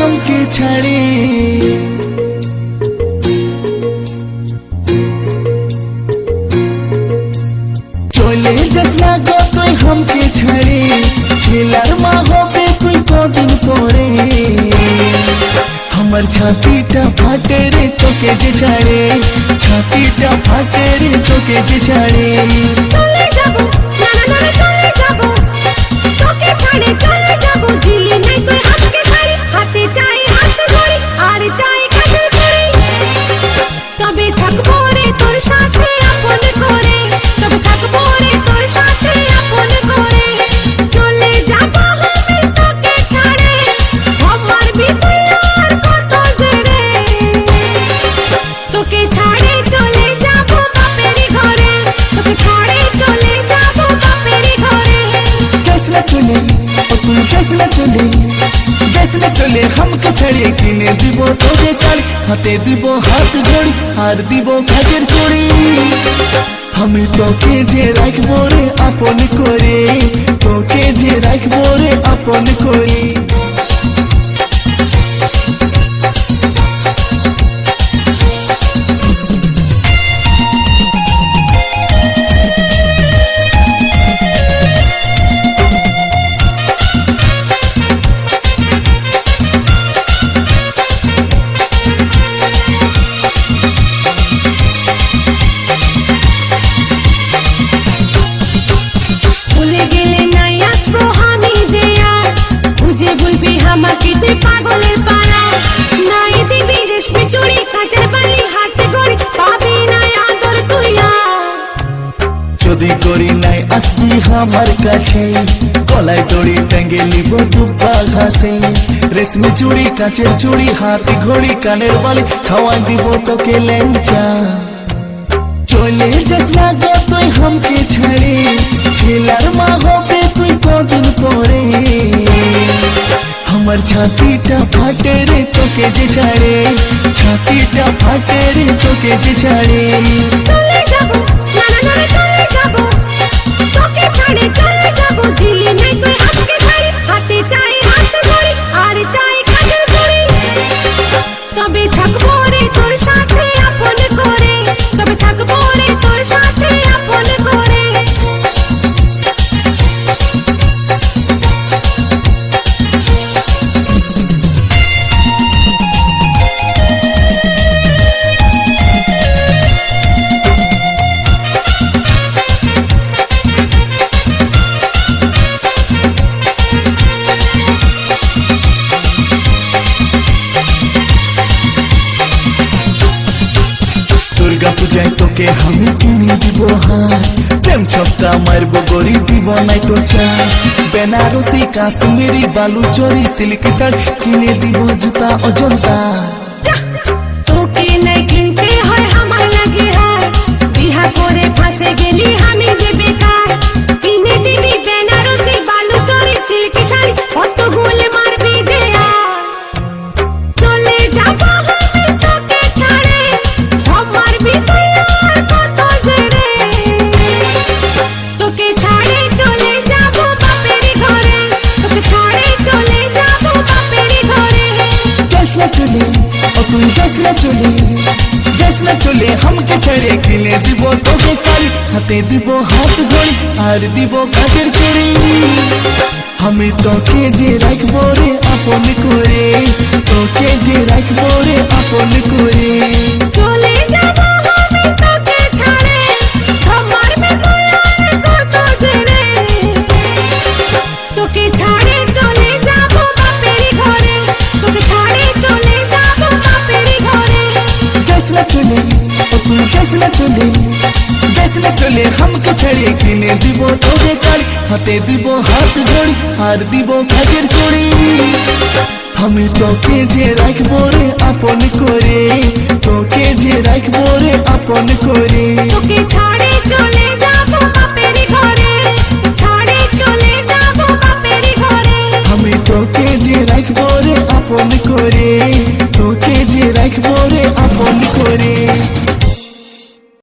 হুমকি ছাড়ি চলে যাস না গো তুই হুমকি ছাড়ি ছেলার মা হবে তুই কদিন পরে আমার ছাতিটা ফাটে রে তোকে যে ছাড়ে ছাতিটা ফাটে রে তোকে যে ছাড়ে যাস না চলে জেসলে চলে হামকে ছাড়ে কিনে দিব তোকে শাড়ি হাতে দিব হাত ঘড়ি আর দিব কাজের চড়ি আমি তোকে যে রাখব রে আপন করে তোকে যে রাখব রে আপন করে বলবি পাগলের চুড়ি হাতে যদি করি নাই আসবি আমার কাছে, গলায় দড়ি টাঙ্গে লিব দুব্বা ঘাসে। রেশমি চুড়ি কাঁচের চুড়ি হাত ঘড়ি, কানের বালি খাওয়া দিব তোকে লেঞ্চা চলে যাস না গো তুই হামকে ছাড়ে, ছেলার মা হবে তুই কদিন পরে ছাতিটা ফাটে রে তোকে যে ছাড়ে ছাতিটা ফাটে রে তোকে যে ছাড়ে। তোকে আমি কিনে দিব হার? প্রেম ছপটা মারব গরি দিব নাই তো চা বেনারসি, কাশ্মীরি, বালুচরি, সিল্ক শাড়ি কিনে দিব জুতা, অজন্তা। দিব হাতে ঘড়ি আর দিব কাঠের চড়ি আমি তোকে যে রাখব রে আপন করে তোকে যে রাখব রে আপন করে না চলি দেশ না চলে হামকে ছেড়ে কিনে দিব তোকে শাড়ি হাতে দিব হাত ঘড়ি আর দিব কাজের চড়ি আমি তোকে যে রাখব রে আপন করে তোকে যে রাখব রে আপন করে